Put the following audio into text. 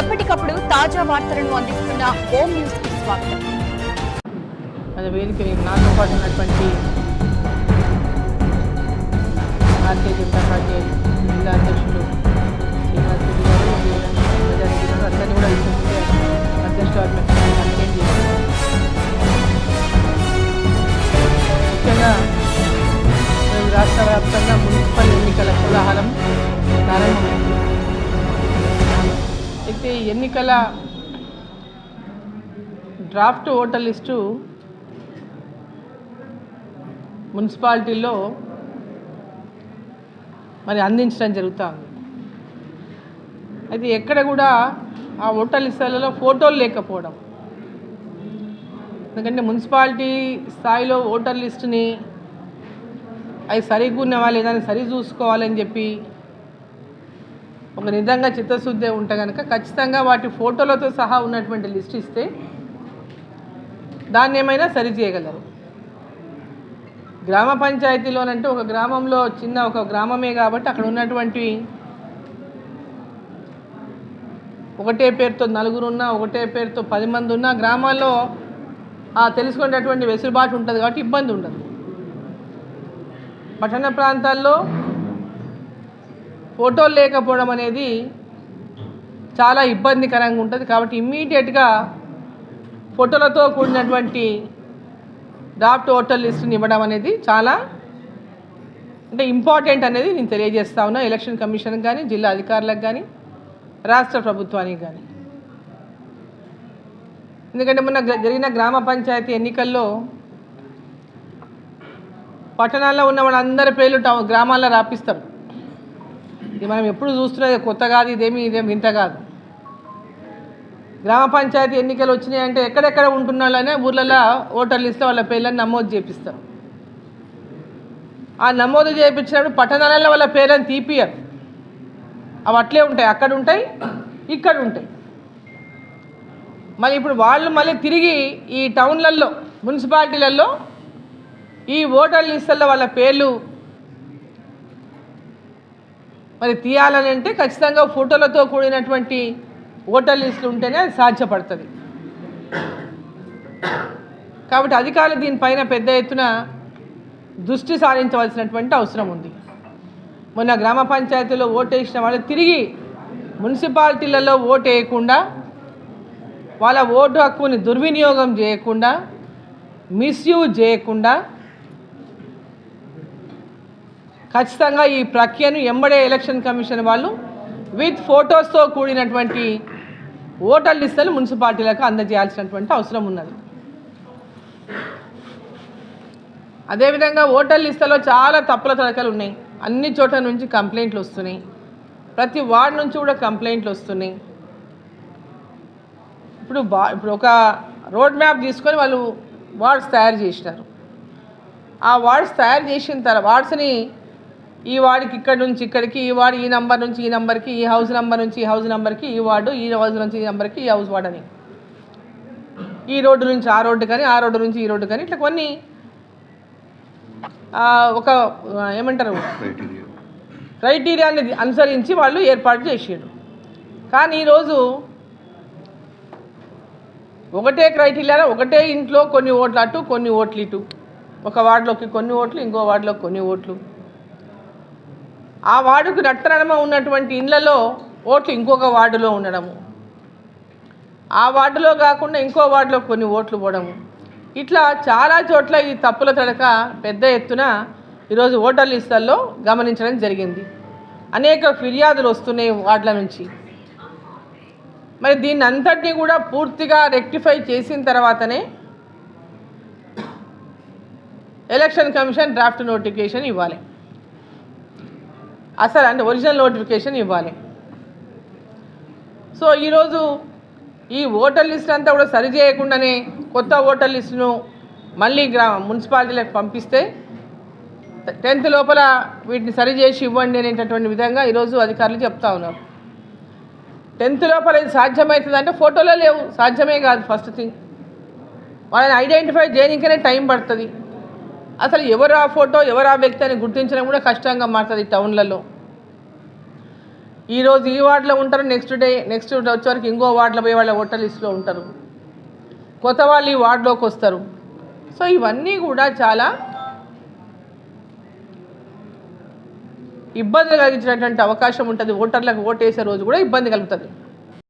ఎప్పటికప్పుడు తాజా వార్తలను అందిస్తున్న హోమ్ న్యూస్కి స్వాగతం. అది వేదిక నాతో పాటు ఉన్నటువంటి భారతీయ జనతా పార్టీ జిల్లా అధ్యక్షులు శ్రీనివాస్ రెడ్డి గారు అందరినీ కూడా ఇంతకుముందే ఎన్నికల డ్రాఫ్ట్ ఓటర్ లిస్టు మున్సిపాలిటీల్లో మరి అందించడం జరుగుతుంది. అయితే ఎక్కడ కూడా ఆ ఓటర్ లిస్టులలో ఫోటోలు లేకపోవడం. ఎందుకంటే మున్సిపాలిటీ స్థాయిలో ఓటర్ లిస్టుని అవి సరిగ్గా ఉన్నవా లేదా సరి చూసుకోవాలని చెప్పి ఒక నిజంగా చిత్తశుద్ధి ఉంటే కనుక ఖచ్చితంగా వాటి ఫోటోలతో సహా ఉన్నటువంటి లిస్ట్ ఇస్తే దాన్ని ఏమైనా సరిచేయగలరు గ్రామ పంచాయతీలోనంటే ఒక గ్రామంలో చిన్న ఒక గ్రామమే కాబట్టి అక్కడ ఉన్నటువంటి ఒకటే పేరుతో నలుగురున్నా ఒకటే పేరుతో పది మంది ఉన్నా గ్రామాల్లో ఆ తెలుసుకునేటటువంటి వెసులుబాటు ఉంటుంది కాబట్టి ఇబ్బంది ఉండదు. పట్టణ ప్రాంతాల్లో ఫోటోలు లేకపోవడం అనేది చాలా ఇబ్బందికరంగా ఉంటుంది. కాబట్టి ఇమ్మీడియట్గా ఫోటోలతో కూడినటువంటి డ్రాఫ్ట్ ఓటర్ లిస్టుని ఇవ్వడం అనేది చాలా అంటే ఇంపార్టెంట్ అనేది నేను తెలియజేస్తా ఉన్నా. ఎలక్షన్ కమిషన్కి కానీ జిల్లా అధికారులకు కానీ రాష్ట్ర ప్రభుత్వానికి కానీ ఎందుకంటే మొన్న జరిగిన గ్రామ పంచాయతీ ఎన్నికల్లో పట్టణాల్లో ఉన్న వాళ్ళందరి పేర్లు గ్రామాల్లో రాపిస్తారు. ఇది మనం ఎప్పుడు చూస్తున్నది కొత్త కాదు ఇదేమి ఇదేం వింత కాదు. గ్రామ పంచాయతీ ఎన్నికలు వచ్చినాయి అంటే ఎక్కడెక్కడ ఉంటున్నాళ్ళనే ఊర్లలో ఓటర్ లిస్ట్లో వాళ్ళ పేర్లను నమోదు చేపిస్తారు. ఆ నమోదు చేయించినప్పుడు పట్టణాలలో వాళ్ళ పేర్లను తీపియరు అవి అట్లే ఉంటాయి అక్కడ ఉంటాయి ఇక్కడ ఉంటాయి. మళ్ళీ ఇప్పుడు వాళ్ళు మళ్ళీ తిరిగి ఈ టౌన్లలో మున్సిపాలిటీలలో ఈ ఓటర్ లిస్టుల్లో వాళ్ళ పేర్లు మరి తీయాలని అంటే ఖచ్చితంగా ఫోటోలతో కూడినటువంటి ఓటర్ లిస్టులు ఉంటేనే అది సాధ్యపడుతుంది. కాబట్టి అధికారులు దీనిపైన పెద్ద ఎత్తున దృష్టి సారించవలసినటువంటి అవసరం ఉంది. మొన్న గ్రామ పంచాయతీలో ఓటు వేసిన వాళ్ళు తిరిగి మున్సిపాలిటీలలో ఓటు వేయకుండా వాళ్ళ ఓటు హక్కుని దుర్వినియోగం చేయకుండా మిస్యూజ్ చేయకుండా ఖచ్చితంగా ఈ ప్రక్రియను ఎంబడే ఎలక్షన్ కమిషన్ వాళ్ళు విత్ ఫొటోస్తో కూడినటువంటి ఓటర్ లిస్టులు మున్సిపాలిటీలకు అందజేయాల్సినటువంటి అవసరం ఉన్నది. అదేవిధంగా ఓటర్ లిస్టులో చాలా తప్పుల తడకలు ఉన్నాయి. అన్ని చోట్ల నుంచి కంప్లైంట్లు వస్తున్నాయి. ప్రతి వార్డు నుంచి కూడా కంప్లైంట్లు వస్తున్నాయి. ఇప్పుడు బా ఇప్పుడు ఒక రోడ్ మ్యాప్ తీసుకొని వాళ్ళు వార్డ్స్ తయారు చేసినారు. ఆ వార్డ్స్ తయారు చేసిన తర్వాత వార్డ్స్ని ఈ వార్డుకి ఇక్కడ నుంచి ఇక్కడికి ఈ వార్డు ఈ నంబర్ నుంచి ఈ నంబర్కి ఈ హౌస్ నంబర్ నుంచి ఈ హౌస్ నంబర్కి ఈ వార్డు ఈ హౌస్ నుంచి ఈ నంబర్కి ఈ హౌస్ వార్డ్ అని ఈ రోడ్డు నుంచి ఆ రోడ్డు కానీ ఆ రోడ్డు నుంచి ఈ రోడ్డు కానీ ఇట్లా కొన్ని ఒక ఏమంటారు? క్రైటీరియాని అనుసరించి వాళ్ళు ఏర్పాటు చేసారు కానీ ఈరోజు ఒకటే క్రైటీరియా ఒకటే ఇంట్లో కొన్ని ఓట్లు అటు కొన్ని ఓట్లు ఇటు ఒక వార్డులోకి కొన్ని ఓట్లు ఇంకో వార్డులోకి కొన్ని ఓట్లు. ఆ వార్డుకు రక్తనడమ ఉన్నటువంటి ఇండ్లలో ఓట్లు ఇంకొక వార్డులో ఉండడము. ఆ వార్డులో కాకుండా ఇంకో వార్డులో కొన్ని ఓట్లు పోవడము. ఇట్లా చాలా చోట్ల ఈ తప్పుల తడక పెద్ద ఎత్తున ఈరోజు ఓటర్ లిస్టుల్లో గమనించడం జరిగింది. అనేక ఫిర్యాదులు వస్తున్నాయి వార్డుల నుంచి. మరి దీన్ని అంతటినీ కూడా పూర్తిగా రెక్టిఫై చేసిన తర్వాతనే ఎలక్షన్ కమిషన్ డ్రాఫ్ట్ నోటిఫికేషన్ ఇవ్వాలి. అసలు అంటే ఒరిజినల్ నోటిఫికేషన్ ఇవ్వాలి. సో ఈరోజు ఈ ఓటర్ లిస్ట్ అంతా కూడా సరి చేయకుండానే కొత్త ఓటర్ లిస్టును మళ్ళీ గ్రా మున్సిపాలిటీలకు పంపిస్తే టెన్త్ లోపల వీటిని సరి చేసి ఇవ్వండి అనేటటువంటి విధంగా ఈరోజు అధికారులు చెప్తా ఉన్నారు. టెన్త్ లోపల ఇది సాధ్యమవుతుందంటే ఫోటోలో లేవు. సాధ్యమే కాదు ఫస్ట్ థింగ్. వాళ్ళని ఐడెంటిఫై చేయడానికనే టైం పడుతుంది. అసలు ఎవరు ఆ ఫోటో ఎవరు ఆ వ్యక్తి అని గుర్తించడం కూడా కష్టంగా మారుతుంది టౌన్లలో. ఈరోజు ఈ వార్డులో ఉంటారు నెక్స్ట్ డే నెక్స్ట్ వచ్చేవరకు ఇంకో వార్డులో పోయి వాళ్ళ ఓటర్ లిస్టులో ఉంటారు. కొత్త వాళ్ళు ఈ వార్డులోకి వస్తారు. సో ఇవన్నీ కూడా చాలా ఇబ్బందులు కలిగించినటువంటి అవకాశం ఉంటుంది. ఓటర్లకు ఓటేసే రోజు కూడా ఇబ్బంది కలుగుతుంది.